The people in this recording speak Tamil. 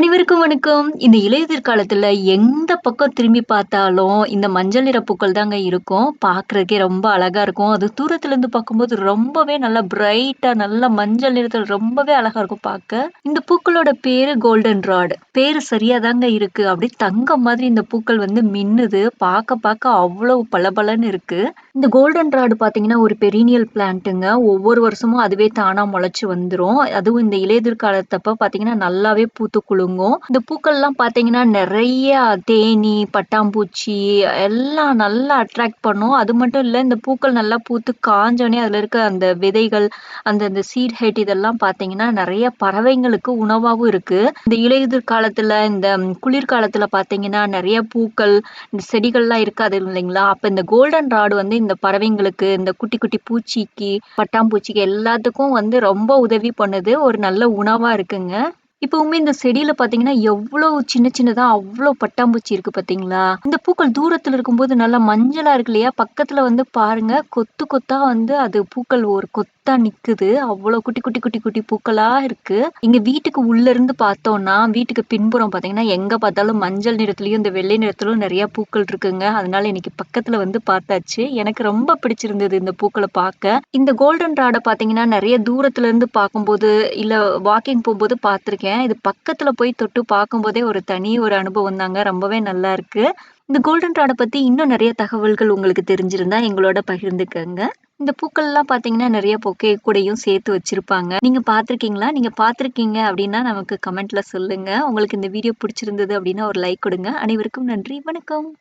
அனைவருக்கும் வணக்கம். இந்த இலையுதிர் காலத்துல எந்த பக்கம் திரும்பி பார்த்தாலும், இந்த மஞ்சள் நிற பூக்கள் தாங்க இருக்கும். பார்க்கறதுக்கே ரொம்ப அழகா இருக்கும். அது தூரத்துல இருந்து பார்க்கும்போது ரொம்பவே நல்லா பிரைட்டா நல்லா மஞ்சள் நிறத்துல ரொம்பவே அழகா இருக்கும் பார்க்க. இந்த பூக்களோட பேரு கோல்டன் ராட். பேரு சரியா தாங்க இருக்கு. அப்படி தங்கம் மாதிரி இந்த பூக்கள் வந்து மின்னுது. பார்க்க பார்க்க அவ்வளவு பளபளன்னு இருக்கு. இந்த கோல்டன் ராடு பார்த்தீங்கன்னா, ஒரு பெரியனியல் பிளான்ட்டுங்க. ஒவ்வொரு வருஷமும் அதுவே தானா முளைச்சு வந்துடும் அதுவும் இந்த இலையுதிர் காலத்தப்ப பார்த்தீங்கன்னா, நல்லாவே பூத்து தொங்கும் இந்த பூக்கள்லாம் பார்த்தீங்கன்னா, நிறைய தேனீ, பட்டாம்பூச்சி எல்லாம் நல்லா அட்ராக்ட் பண்ணும். அது மட்டும் இல்ல, இந்த பூக்கள் நல்லா பூத்து காஞ்சோடனே அதுல இருக்க அந்த விதைகள், அந்த அந்த சீட் ஹெட் இதெல்லாம் பார்த்தீங்கன்னா, நிறைய பறவைங்களுக்கு உணவாகவும் இருக்கு. இந்த இலையுதிர் காலத்துல, இந்த குளிர்காலத்துல பார்த்தீங்கன்னா, நிறைய பூக்கள், இந்த செடிகள்லாம் இருக்காது இல்லைங்களா? அப்ப இந்த கோல்டன் ராடு வந்து இந்த பறவைங்களுக்கு, இந்த குட்டி குட்டி பூச்சிக்கு, பட்டாம்பூச்சிக்கு எல்லாத்துக்கும் வந்து ரொம்ப உதவி பண்ணுது. ஒரு நல்ல உணவா இருக்குங்க. இப்பவுமே இந்த செடியில பாத்தீங்கன்னா எவ்வளவு சின்ன சின்னதா அவ்வளோ பட்டாம்பூச்சி இருக்கு பார்த்தீங்களா? இந்த பூக்கள் தூரத்துல இருக்கும்போது நல்லா மஞ்சளா இருக்கு இல்லையா? பக்கத்துல வந்து பாருங்க, கொத்து கொத்தா வந்து அது பூக்கள் ஒரு கொத்தா நிக்குது. அவ்வளோ குட்டி குட்டி குட்டி குட்டி பூக்களா இருக்கு. எங்க வீட்டுக்கு உள்ள இருந்து பார்த்தோம்னா, வீட்டுக்கு பின்புறம் பாத்தீங்கன்னா எங்க பார்த்தாலும் மஞ்சள் நிறத்துலயும், இந்த வெள்ளை நிறத்திலும் நிறைய பூக்கள் இருக்குங்க. அதனால இன்னைக்கு பக்கத்துல வந்து பார்த்தாச்சு. எனக்கு ரொம்ப பிடிச்சிருந்தது இந்த பூக்களை பார்க்க. இந்த கோல்டன் ராட பாத்தீங்கன்னா நிறைய தூரத்துல இருந்து பார்க்கும்போது, இல்ல வாக்கிங் போகும்போது பார்த்துருக்கேன். இது பக்கத்துல போய் தொட்டு பார்க்கும்போதே ஒரு தனி ஒரு அனுபவம் தாங்க. ரொம்பவே நல்லா இருக்கு. இந்த கோல்டன் ராடை பத்தி இன்னும் நிறைய தகவல்கள் உங்களுக்கு தெரிஞ்சிருந்தா எங்களோட பகிர்ந்துக்கங்க. இந்த பூக்கள்லாம் பார்த்தீங்கன்னா, நிறைய பொக்கே கூடயும் சேர்த்து வச்சிருப்பாங்க. நீங்க பார்த்துருக்கீங்களா? நீங்க பார்த்துருக்கீங்க அப்படின்னா, நமக்கு கமெண்ட்ல சொல்லுங்க. உங்களுக்கு இந்த வீடியோ பிடிச்சிருந்தது அப்படின்னா, ஒரு லைக் கொடுங்க அனைவருக்கும் நன்றி. வணக்கம்.